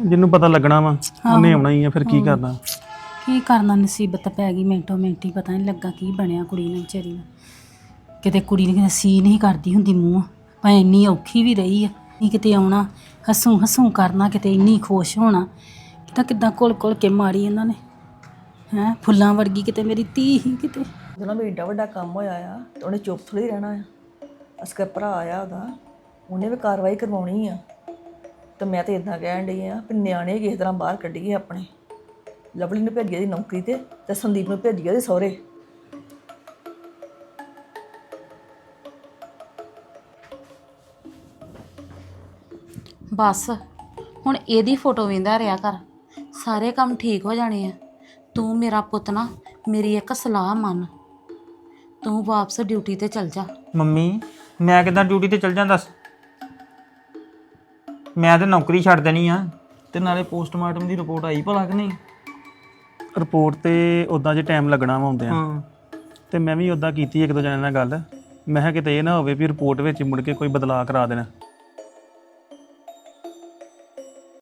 ਜਿਹਨੂੰ ਪਤਾ ਲੱਗਣਾ ਵਾ ਉਹਨੇ ਆਉਣਾ ਹੀ ਆ ਫਿਰ ਕੀ ਕਰਨਾ? ਕੀ ਕਰਨਾ ਨਸੀਬਤ ਪੈ ਗਈ ਮਿੰਟੋ ਮਿੰਟ ਪਤਾ ਨਹੀਂ ਲੱਗਾ ਕੀ ਬਣਿਆ ਕੁੜੀ ਨੂੰ ਵਿਚਾਰੀ ਨੂੰ ਕਿਤੇ ਕੁੜੀ ਨੇ ਕਿਤੇ ਸੀ ਨਹੀਂ ਕਰਦੀ ਹੁੰਦੀ ਮੂੰਹ ਭਾਵੇਂ ਇੰਨੀ ਔਖੀ ਵੀ ਰਹੀ ਆ ਨਹੀਂ ਕਿਤੇ ਆਉਣਾ ਹੱਸੂ ਹੱਸੂ ਕਰਨਾ ਕਿਤੇ ਇੰਨੀ ਖੁਸ਼ ਹੋਣਾ ਕਿਤਾ ਕਿਦਾਂ ਕੋਲ ਕੋਲ ਕੇ ਮਾਰੀ ਇਹਨਾਂ ਨੇ। ਹੈ ਫੁੱਲਾਂ ਵਰਗੀ ਕਿਤੇ ਮੇਰੀ ਧੀ ਹੀ ਕਿਤੇ। ਜਦੋਂ ਵੀ ਏਡਾ ਵੱਡਾ ਕੰਮ ਹੋਇਆ ਆ ਤੇ ਉਹਨੇ ਚੁੱਪ ਥੋੜੀ ਰਹਿਣਾ ਆ। ਅਸਕਰ ਭਰਾ ਆਇਆ ਉਹਦਾ ਉਹਨੇ ਵੀ ਕਾਰਵਾਈ ਕਰਵਾਉਣੀ ਆ। ਤੇ ਮੈਂ ਤੇ ਇਦਾਂ ਕਹਿਣ ਡਈ ਆ ਵੀ ਨਿਆਣੇ ਕਿਸੇ ਤਰ੍ਹਾਂ ਬਾਹਰ ਕੱਢੀਏ ਆਪਣੇ। ਲਵਲੀ ਨੂੰ ਭੇਜੀਏ ਦੀ ਨੌਕਰੀ ਤੇ ਤੇ ਸੰਦੀਪ ਨੂੰ ਭੇਜੀਏ ਦੇ ਸਹੁਰੇ। ਬਸ ਹੁਣ ਇਹਦੀ ਫੋਟੋ ਵੇਂਦਾ ਰਿਆ ਕਰ। ਸਾਰੇ ਕੰਮ ਠੀਕ ਹੋ ਜਾਣੇ ਆ। ਤੂੰ ਮੇਰਾ ਪੁੱਤ ਨਾ ਮੇਰੀ ਇੱਕ ਸਲਾਹ ਮੰਨ। ਤੂੰ ਵਾਪਸ ਡਿਊਟੀ ਤੇ ਚਲ ਜਾ। ਮੰਮੀ ਮੈਂ ਕਿਦਾਂ ਡਿਊਟੀ ਤੇ ਚੱਲ ਜਾਂਦਾ ਦੱਸ? ਮੈਂ ਤੇ ਨੌਕਰੀ ਛੱਡ ਦੇਣੀ ਆ ਤੇ ਨਾਲੇ ਪੋਸਟਮਾਰਟਮ ਦੀ ਰਿਪੋਰਟ ਆਈ ਭਲਾ ਕਿ ਨਹੀਂ? ਰਿਪੋਰਟ ਤੇ ਉਦਾਂ ਜੇ ਟਾਈਮ ਲੱਗਣਾ ਵਾ ਆਉਂਦੇ ਆ ਹਾਂ। ਤੇ ਮੈਂ ਵੀ ਉਦਾਂ ਕੀਤੀ ਇੱਕ ਦੋ ਜਣਿਆਂ ਨਾਲ ਗੱਲ। ਮੈਂ ਕਿਹਾ ਕਿਤੇ ਇਹ ਨਾ ਹੋਵੇ ਵੀ ਰਿਪੋਰਟ ਵਿੱਚ ਮੁੜ ਕੇ ਕੋਈ ਬਦਲਾਅ ਕਰਾ ਦੇਣਾ।